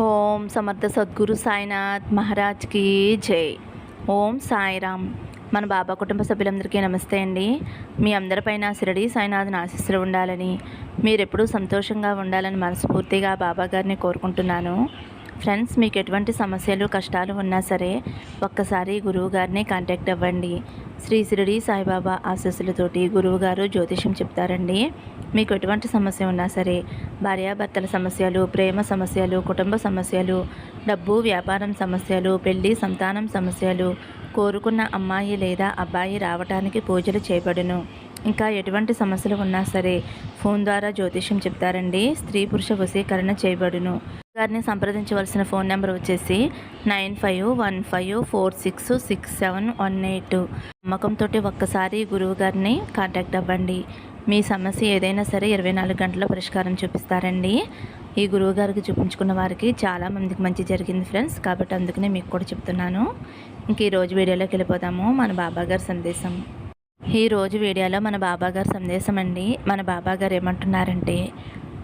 ఓం సమర్థ సద్గురు సాయినాథ్ మహారాజ్కి జై. ఓం సాయిరామ్. మన బాబా కుటుంబ సభ్యులందరికీ నమస్తే అండి. మీ అందరిపైన శిరడి సాయినాథ్ని ఆశీస్సులు ఉండాలని మీరెప్పుడూ సంతోషంగా ఉండాలని మనస్ఫూర్తిగా బాబా గారిని కోరుకుంటున్నాను. ఫ్రెండ్స్ మీకు ఎటువంటి సమస్యలు కష్టాలు ఉన్నా సరే ఒక్కసారి గురువు గారిని కాంటాక్ట్ అవ్వండి. శ్రీ శిరడి సాయిబాబా ఆశస్సులతోటి గురువుగారు జ్యోతిషం చెప్తారండి. మీకు ఎటువంటి సమస్య ఉన్నా సరే భార్యాభర్తల సమస్యలు ప్రేమ సమస్యలు కుటుంబ సమస్యలు డబ్బు వ్యాపారం సమస్యలు పెళ్ళి సంతానం సమస్యలు కోరుకున్న అమ్మాయి లేదా అబ్బాయి రావటానికి పూజలు చేయబడును. ఇంకా ఎటువంటి సమస్యలు ఉన్నా సరే ఫోన్ ద్వారా జ్యోతిష్యం చెప్తారండి. స్త్రీ పురుష వశీకరణ చేయబడును. గారిని సంప్రదించవలసిన ఫోన్ నెంబర్ వచ్చేసి nine five one five four six six seven one eight. నమ్మకంతో ఒక్కసారి గురువు గారిని కాంటాక్ట్ అవ్వండి. మీ సమస్య ఏదైనా సరే ఇరవై నాలుగు గంటల పరిష్కారం చూపిస్తారండి. ఈ గురువు గారికి చూపించుకున్న వారికి చాలా మందికి మంచి జరిగింది ఫ్రెండ్స్. కాబట్టి అందుకనే మీకు కూడా చెప్తున్నాను. ఇంక ఈరోజు వీడియోలోకి వెళ్ళిపోదాము. మన బాబా గారి సందేశం. ఈ రోజు వీడియోలో మన బాబాగారు సందేశం అండి. మన బాబాగారు ఏమంటున్నారంటే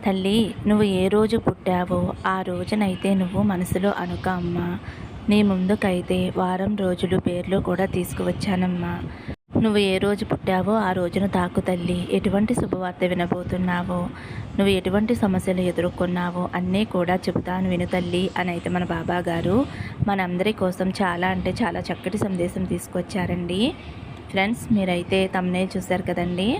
తల్లి నువ్వు ఏ రోజు పుట్టావో ఆ రోజునైతే నువ్వు మనసులో అనుక అమ్మ. నీ ముందుకైతే వారం రోజులు పేర్లు కూడా తీసుకువచ్చానమ్మా. నువ్వు ఏ రోజు పుట్టావో ఆ రోజున తాకు తల్లి. ఎటువంటి శుభవార్త వినబోతున్నావో నువ్వు ఎటువంటి సమస్యలు ఎదుర్కొన్నావో అన్నీ కూడా చెబుతాను విను తల్లి అని అయితే మన బాబా గారు మనందరి కోసం చాలా అంటే చాలా చక్కటి సందేశం తీసుకొచ్చారండి. ఫ్రెండ్స్ మీరైతే తమ్నే చూశారు కదండి.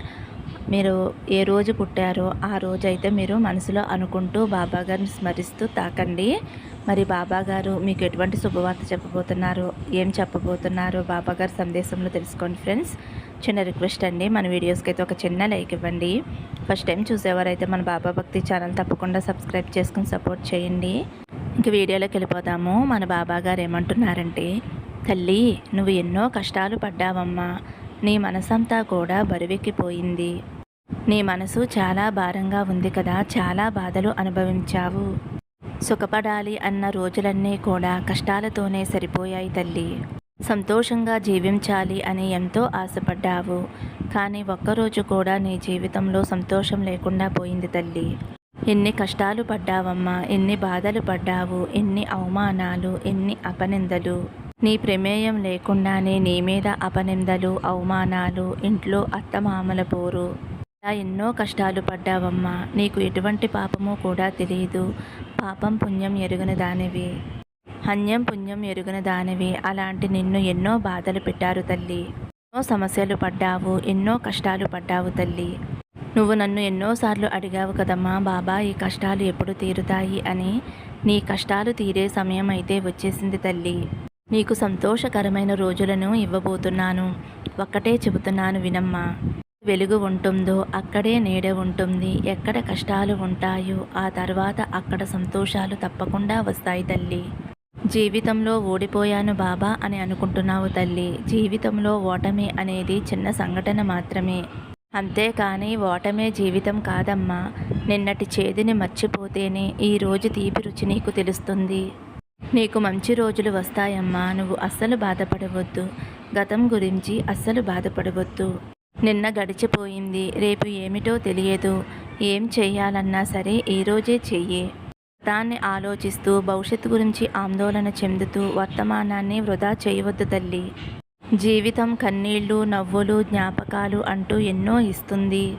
మీరు ఏ రోజు పుట్టారో ఆ రోజు అయితే మీరు మనసులో అనుకుంటూ బాబా గారిని స్మరిస్తూ తాకండి. మరి బాబా గారు మీకు ఎటువంటి శుభవార్త చెప్పబోతున్నారు? ఏం చెప్పబోతున్నారు? బాబా గారి సందేశంలో తెలుసుకోండి ఫ్రెండ్స్. చిన్న రిక్వెస్ట్ అండి మన వీడియోస్కి అయితే ఒక చిన్న లైక్ ఇవ్వండి. ఫస్ట్ టైం చూసేవారైతే మన బాబా భక్తి ఛానల్ తప్పకుండా సబ్స్క్రైబ్ చేసుకుని సపోర్ట్ చేయండి. ఇంక వీడియోలోకి వెళ్ళిపోదాము. మన బాబా గారు ఏమంటున్నారంటే తల్లి నువ్వు ఎన్నో కష్టాలు పడ్డావమ్మా. నీ మనసంతా కూడా బరువెక్కిపోయింది. నీ మనసు చాలా భారంగా ఉంది కదా చాలా బాధలు అనుభవించావు. సుఖపడాలి అన్న రోజులన్నీ కూడా కష్టాలతోనే సరిపోయాయి తల్లి. సంతోషంగా జీవించాలి అని ఎంతో ఆశపడ్డావు. కానీ ఒక్కరోజు కూడా నీ జీవితంలో సంతోషం లేకుండా పోయింది తల్లి. ఎన్ని కష్టాలు పడ్డావమ్మా ఎన్ని బాధలు పడ్డావు ఎన్ని అవమానాలు ఎన్ని అపనిందలు. నీ ప్రమేయం లేకుండానే నీ మీద అపనిందలు అవమానాలు ఇంట్లో అత్తమామల పోరు. ఇలా ఎన్నో కష్టాలు పడ్డావమ్మా. నీకు ఎటువంటి పాపము కూడా తెలియదు పాపం పుణ్యం ఎరుగని దానివి. హన్యం పుణ్యం ఎరుగని దానివి. అలాంటి నిన్ను ఎన్నో బాధలు పెట్టారు తల్లి. ఎన్నో సమస్యలు పడ్డావు. ఎన్నో కష్టాలు పడ్డావు తల్లి. నువ్వు నన్ను ఎన్నోసార్లు అడిగావు కదమ్మా. బాబా ఈ కష్టాలు ఎప్పుడు తీరుతాయి అని. నీ కష్టాలు తీరే సమయం అయితే వచ్చేసింది తల్లి. నీకు సంతోషకరమైన రోజులను ఇవ్వబోతున్నాను. ఒక్కటే చెబుతున్నాను వినమ్మా. వెలుగు ఉంటుందో అక్కడే నీడ ఉంటుంది. ఎక్కడ కష్టాలు ఉంటాయో ఆ తర్వాత అక్కడ సంతోషాలు తప్పకుండా వస్తాయి తల్లి. జీవితంలో ఓడిపోయాను బాబా అని అనుకుంటున్నావు తల్లి. జీవితంలో ఓటమి అనేది చిన్న సంఘటన మాత్రమే. అంతేకాని ఓటమే జీవితం కాదమ్మా. నిన్నటి చేదిని మర్చిపోతేనే ఈరోజు తీపి రుచి నీకు తెలుస్తుంది. నీకు మంచి రోజులు వస్తాయమ్మా. నువ్వు అస్సలు బాధపడవద్దు. గతం గురించి అస్సలు బాధపడవద్దు. నిన్న గడిచిపోయింది. రేపు ఏమిటో తెలియదు. ఏం చేయాలన్నా సరే ఈరోజే చెయ్యి. గతాన్ని ఆలోచిస్తూ భవిష్యత్తు గురించి ఆందోళన చెందుతూ వర్తమానాన్ని వృధా చేయవద్దు తల్లి. జీవితం కన్నీళ్ళు నవ్వులు జ్ఞాపకాలు అంటూ ఎన్నో ఇస్తుంది.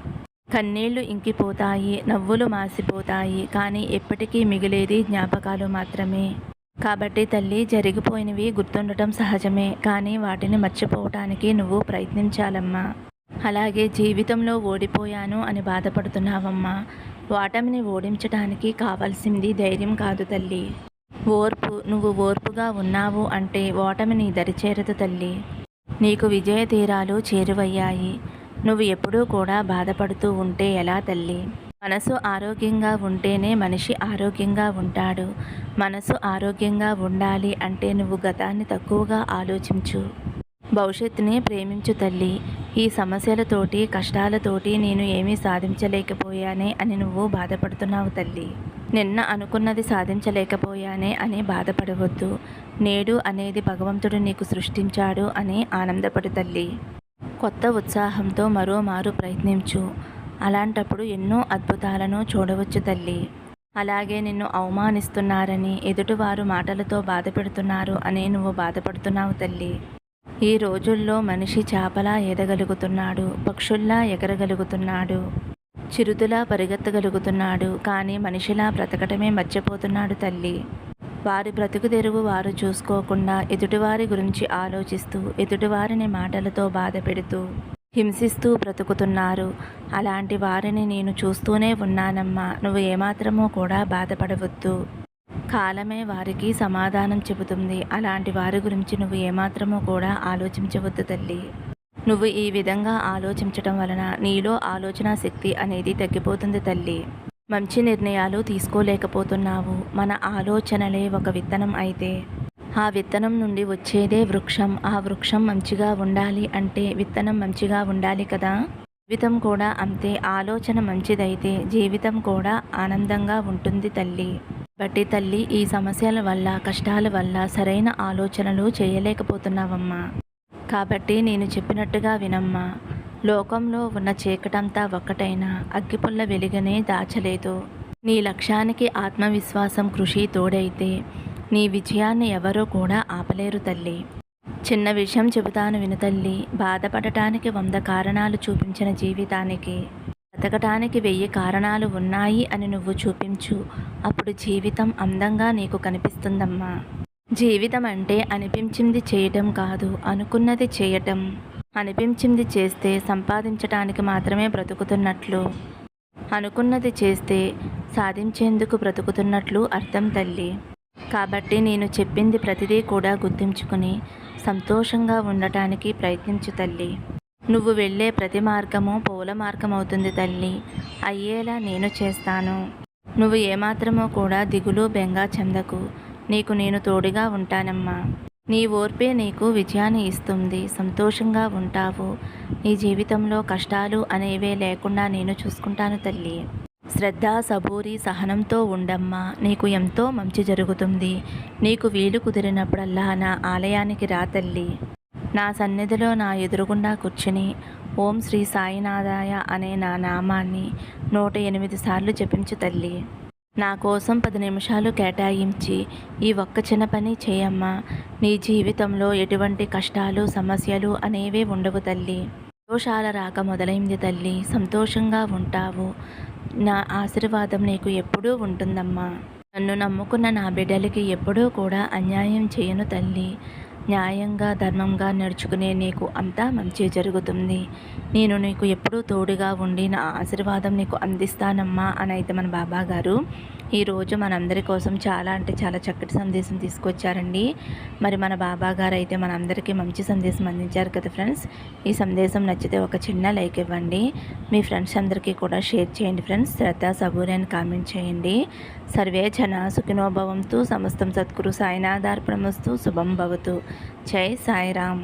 కన్నీళ్ళు ఇంకిపోతాయి నవ్వులు మాసిపోతాయి కానీ ఎప్పటికీ మిగిలేది జ్ఞాపకాలు మాత్రమే. కాబట్టి తల్లి జరిగిపోయినవి గుర్తుండటం సహజమే. కానీ వాటిని మర్చిపోవటానికి నువ్వు ప్రయత్నించాలమ్మా. అలాగే జీవితంలో ఓడిపోయాను అని బాధపడుతున్నావమ్మా. ఓటమిని ఓడించటానికి కావాల్సింది ధైర్యం కాదు తల్లి. ఓర్పు నువ్వు ఓర్పుగా ఉన్నావు అంటే ఓటమిని దరిచేరదు తల్లి. నీకు విజయ తీరాలు చేరువయ్యాయి. నువ్వు ఎప్పుడూ కూడా బాధపడుతూ ఉంటే ఎలా తల్లి? మనసు ఆరోగ్యంగా ఉంటేనే మనిషి ఆరోగ్యంగా ఉంటాడు. మనసు ఆరోగ్యంగా ఉండాలి అంటే నువ్వు గతాన్ని తక్కువగా ఆలోచించు. భవిష్యత్తుని ప్రేమించు తల్లి. ఈ సమస్యలతోటి కష్టాలతోటి నేను ఏమీ సాధించలేకపోయానే అని నువ్వు బాధపడుతున్నావు తల్లి. నిన్న అనుకున్నది సాధించలేకపోయానే అని బాధపడవద్దు. నేడు అనేది భగవంతుడు నీకు సృష్టించాడు అని ఆనందపడు తల్లి. కొత్త ఉత్సాహంతో మరోమారు ప్రయత్నించు. అలాంటప్పుడు ఎన్నో అద్భుతాలను చూడవచ్చు తల్లి. అలాగే నిన్ను అవమానిస్తున్నారని ఎదుటివారు మాటలతో బాధపెడుతున్నారు అని నువ్వు బాధపడుతున్నావు తల్లి. ఈ రోజుల్లో మనిషి చేపలా ఎదగలుగుతున్నాడు పక్షుల్లా ఎగరగలుగుతున్నాడు చిరుతులా పరిగెత్తగలుగుతున్నాడు కానీ మనిషిలా బ్రతకటమే మర్చిపోతున్నాడు తల్లి. వారి బ్రతుకు తెరువు వారు చూసుకోకుండా ఎదుటివారి గురించి ఆలోచిస్తూ ఎదుటివారిని మాటలతో బాధ పెడుతూ హింసిస్తూ బ్రతుకుతున్నారు. అలాంటి వారిని నేను చూస్తూనే ఉన్నానమ్మా. నువ్వు ఏమాత్రమూ కూడా బాధపడవద్దు. కాలమే వారికి సమాధానం చెబుతుంది. అలాంటి వారి గురించి నువ్వు ఏమాత్రమూ కూడా ఆలోచించవద్దు తల్లి. నువ్వు ఈ విధంగా ఆలోచించటం వలన నీలో ఆలోచన శక్తి అనేది తగ్గిపోతుంది తల్లి. మంచి నిర్ణయాలు తీసుకోలేకపోతున్నావు. మన ఆలోచనలే ఒక విత్తనం అయితే. ఆ విత్తనం నుండి వచ్చేదే వృక్షం. ఆ వృక్షం మంచిగా ఉండాలి అంటే విత్తనం మంచిగా ఉండాలి కదా? జీవితం కూడా అంతే. ఆలోచన మంచిదైతే జీవితం కూడా ఆనందంగా ఉంటుంది తల్లి. బట్టి తల్లి ఈ సమస్యల వల్ల కష్టాల వల్ల సరైన ఆలోచనలు చేయలేకపోతున్నావమ్మా. కాబట్టి నేను చెప్పినట్టుగా వినమ్మా. లోకంలో ఉన్న చీకటంతా ఒక్కటైనా అగ్గిపుల్ల వెలుగనే దాచలేదు. నీ లక్ష్యానికి ఆత్మవిశ్వాసం కృషి తోడైతే నీ విజయాన్ని ఎవరూ కూడా ఆపలేరు తల్లి. చిన్న విషయం చెబుతాను విను తల్లి. బాధపడటానికి వంద కారణాలు చూపించిన జీవితానికి. బ్రతకటానికి వెయ్యి కారణాలు ఉన్నాయి అని నువ్వు చూపించు. అప్పుడు జీవితం అందంగా నీకు కనిపిస్తుందమ్మా. జీవితం అంటే అనిపించింది చేయటం కాదు అనుకున్నది చేయటం. అనిపించింది చేస్తే సంపాదించటానికి మాత్రమే బ్రతుకుతున్నట్లు. అనుకున్నది చేస్తే సాధించేందుకు బ్రతుకుతున్నట్లు అర్థం తల్లి. కాబట్టి నేను చెప్పింది ప్రతిదీ కూడా గుర్తుంచుకుని సంతోషంగా ఉండటానికి ప్రయత్నించు తల్లి. నువ్వు వెళ్ళే ప్రతి మార్గము పూల మార్గం అవుతుంది తల్లి. అయ్యేలా నేను చేస్తాను. నువ్వు ఏమాత్రమో కూడా దిగులు బెంగా చెందకు. నీకు నేను తోడుగా ఉంటానమ్మా. నీ ఓర్పే నీకు విజయాన్ని ఇస్తుంది. సంతోషంగా ఉంటావు. నీ జీవితంలో కష్టాలు అనేవే లేకుండా నేను చూసుకుంటాను తల్లి. శ్రద్ధ సబూరి సహనంతో ఉండమ్మా నీకు ఎంతో మంచి జరుగుతుంది. నీకు వీలు కుదిరినప్పుడల్లా నా ఆలయానికి రా తల్లి. నా సన్నిధిలో నా ఎదురుగుండా కూర్చుని ఓం శ్రీ సాయినాథాయ అనే నా నామాన్ని నూట ఎనిమిది సార్లు జపించు తల్లి. నా కోసం పది నిమిషాలు కేటాయించి ఈ ఒక్క చిన్న పని చేయమ్మా. నీ జీవితంలో ఎటువంటి కష్టాలు సమస్యలు అనేవే ఉండవు తల్లి. సంతోషాల రాక మొదలైంది తల్లి. సంతోషంగా ఉంటావు. నా ఆశీర్వాదం నీకు ఎప్పుడూ ఉంటుందమ్మా. నన్ను నమ్ముకున్న నా బిడ్డలకి ఎప్పుడూ కూడా అన్యాయం చేయను తల్లి. న్యాయంగా ధర్మంగా నడుచుకునే నీకు అంతా మంచి జరుగుతుంది. నేను నీకు ఎప్పుడూ తోడుగా ఉండి నా ఆశీర్వాదం నీకు అందిస్తానమ్మా అని అయితే మన బాబా గారు ఈరోజు మనందరి కోసం చాలా అంటే చాలా చక్కటి సందేశం తీసుకొచ్చారండి. మరి మన బాబా గారు అయితే మనందరికీ మంచి సందేశం అందించారు కదా ఫ్రెండ్స్? ఈ సందేశం నచ్చితే ఒక చిన్న లైక్ ఇవ్వండి. మీ ఫ్రెండ్స్ అందరికీ కూడా షేర్ చేయండి ఫ్రెండ్స్. శ్రద్ధ సబూరి అని కామెంట్ చేయండి. సర్వే జన సుఖినోభవంతు సమస్తం సద్గురు సాయినాథార్పణమస్తు. శుభం భవతు. జై సాయిరామ్.